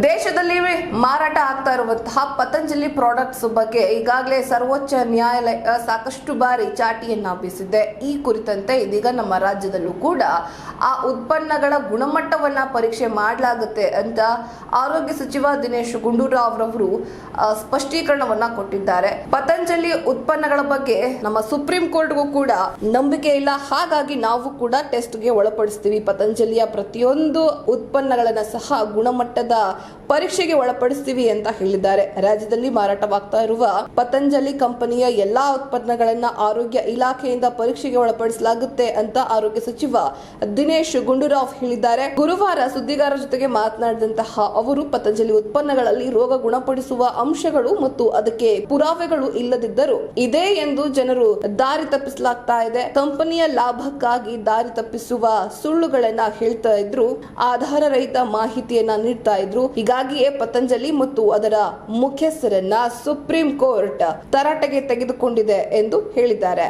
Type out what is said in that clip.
ದೇಶದಲ್ಲಿ ಮಾರಾಟ ಆಗ್ತಾ ಇರುವಂತಹ ಪತಂಜಲಿ ಪ್ರಾಡಕ್ಟ್ಸ್ ಬಗ್ಗೆ ಈಗಾಗಲೇ ಸರ್ವೋಚ್ಚ ನ್ಯಾಯಾಲಯ ಸಾಕಷ್ಟು ಬಾರಿ ಚಾಟಿಯನ್ನ ಬೀಸಿದೆ. ಈ ಕುರಿತಂತೆ ಇದೀಗ ನಮ್ಮ ರಾಜ್ಯದಲ್ಲೂ ಕೂಡ ಆ ಉತ್ಪನ್ನಗಳ ಗುಣಮಟ್ಟವನ್ನ ಪರೀಕ್ಷೆ ಮಾಡಲಾಗುತ್ತೆ ಅಂತ ಆರೋಗ್ಯ ಸಚಿವ ದಿನೇಶ್ ಗುಂಡೂರಾವ್ ರವರು ಸ್ಪಷ್ಟೀಕರಣವನ್ನ ಕೊಟ್ಟಿದ್ದಾರೆ. ಪತಂಜಲಿ ಉತ್ಪನ್ನಗಳ ಬಗ್ಗೆ ನಮ್ಮ ಸುಪ್ರೀಂ ಕೋರ್ಟ್ಗೂ ಕೂಡ ನಂಬಿಕೆ ಇಲ್ಲ. ಹಾಗಾಗಿ ನಾವು ಕೂಡ ಟೆಸ್ಟ್ಗೆ ಒಳಪಡಿಸ್ತೀವಿ. ಪತಂಜಲಿಯ ಪ್ರತಿಯೊಂದು ಉತ್ಪನ್ನಗಳನ್ನ ಸಹ ಗುಣಮಟ್ಟದ ಪರೀಕ್ಷೆಗೆ ಒಳಪಡಿಸ್ತೀವಿ ಅಂತ ಹೇಳಿದ್ದಾರೆ. ರಾಜ್ಯದಲ್ಲಿ ಮಾರಾಟವಾಗ್ತಾ ಇರುವ ಪತಂಜಲಿ ಕಂಪನಿಯ ಎಲ್ಲಾ ಉತ್ಪನ್ನಗಳನ್ನ ಆರೋಗ್ಯ ಇಲಾಖೆಯಿಂದ ಪರೀಕ್ಷೆಗೆ ಒಳಪಡಿಸಲಾಗುತ್ತೆ ಅಂತ ಆರೋಗ್ಯ ಸಚಿವ ದಿನೇಶ್ ಗುಂಡೂರಾವ್ ಹೇಳಿದ್ದಾರೆ. ಗುರುವಾರ ಸುದ್ದಿಗಾರರ ಜೊತೆಗೆ ಮಾತನಾಡಿದಂತಹ ಅವರು, ಪತಂಜಲಿ ಉತ್ಪನ್ನಗಳಲ್ಲಿ ರೋಗ ಗುಣಪಡಿಸುವ ಅಂಶಗಳು ಮತ್ತು ಅದಕ್ಕೆ ಪುರಾವೆಗಳು ಇಲ್ಲದಿದ್ದರೂ ಇದೆ ಎಂದು ಜನರು ದಾರಿ ತಪ್ಪಿಸಲಾಗ್ತಾ ಇದೆ. ಕಂಪನಿಯ ಲಾಭಕ್ಕಾಗಿ ದಾರಿ ತಪ್ಪಿಸುವ ಸುಳ್ಳುಗಳನ್ನ ಹೇಳ್ತಾ ಇದ್ರು ಆಧಾರ ರಹಿತ ಮಾಹಿತಿಯನ್ನ ನೀಡ್ತಾ ಇದ್ರು. ಹೀಗಾಗಿಯೇ ಪತಂಜಲಿ ಮತ್ತು ಅದರ ಮುಖ್ಯಸ್ಥರನ್ನ ಸುಪ್ರೀಂ ಕೋರ್ಟ್ ತರಾಟೆಗೆ ತೆಗೆದುಕೊಂಡಿದೆ ಎಂದು ಹೇಳಿದ್ದಾರೆ.